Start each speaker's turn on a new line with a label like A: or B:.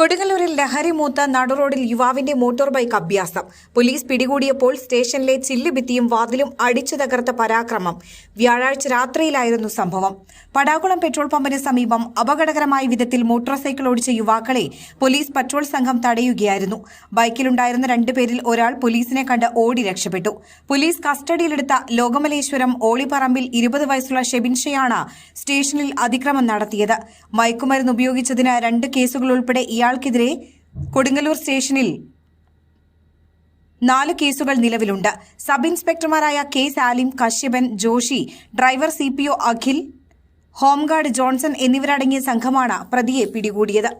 A: കൊടുങ്ങല്ലൂരിൽ ലഹരി മൂത്ത നടുറോഡിൽ യുവാവിന്റെ മോട്ടോർ ബൈക്ക് അഭ്യാസം. പോലീസ് പിടികൂടിയപ്പോൾ സ്റ്റേഷനിലെ ചില്ലുഭിത്തിയും വാതിലും അടിച്ചു തകർത്ത പരാക്രമം. വ്യാഴാഴ്ച രാത്രിയിലായിരുന്നു സംഭവം. പടാകുളം പെട്രോൾ പമ്പിന് സമീപം അപകടകരമായ വിധത്തിൽ മോട്ടോർ സൈക്കിൾ ഓടിച്ച യുവാക്കളെ പോലീസ് പട്രോൾ സംഘം തടയുകയായിരുന്നു. ബൈക്കിലുണ്ടായിരുന്ന രണ്ടുപേരിൽ ഒരാൾ പോലീസിനെ കണ്ട് ഓടി രക്ഷപ്പെട്ടു. പോലീസ് കസ്റ്റഡിയിലെടുത്ത ലോകമലേശ്വരം ഓളിപ്പറമ്പിൽ ഇരുപത് വയസ്സുള്ള ഷെബിൻഷയാണ് സ്റ്റേഷനിൽ അതിക്രമം നടത്തിയത്. മയക്കുമരുന്ന് ഉപയോഗിച്ചതിന് രണ്ട് കേസുകൾ ഉൾപ്പെടെ ഇയാൾക്കെതിരെ കൊടുങ്ങല്ലൂർ സ്റ്റേഷനിൽ നാല് കേസുകൾ നിലവിലുണ്ട്. Sub ഇൻസ്പെക്ടർമാരായ K Salim Kashyapan Joshi driver C Akhil home guard Johnson എന്നിവരടങ്ങിയ സംഘമാണ് പ്രതിയെ പിടികൂടിയത്.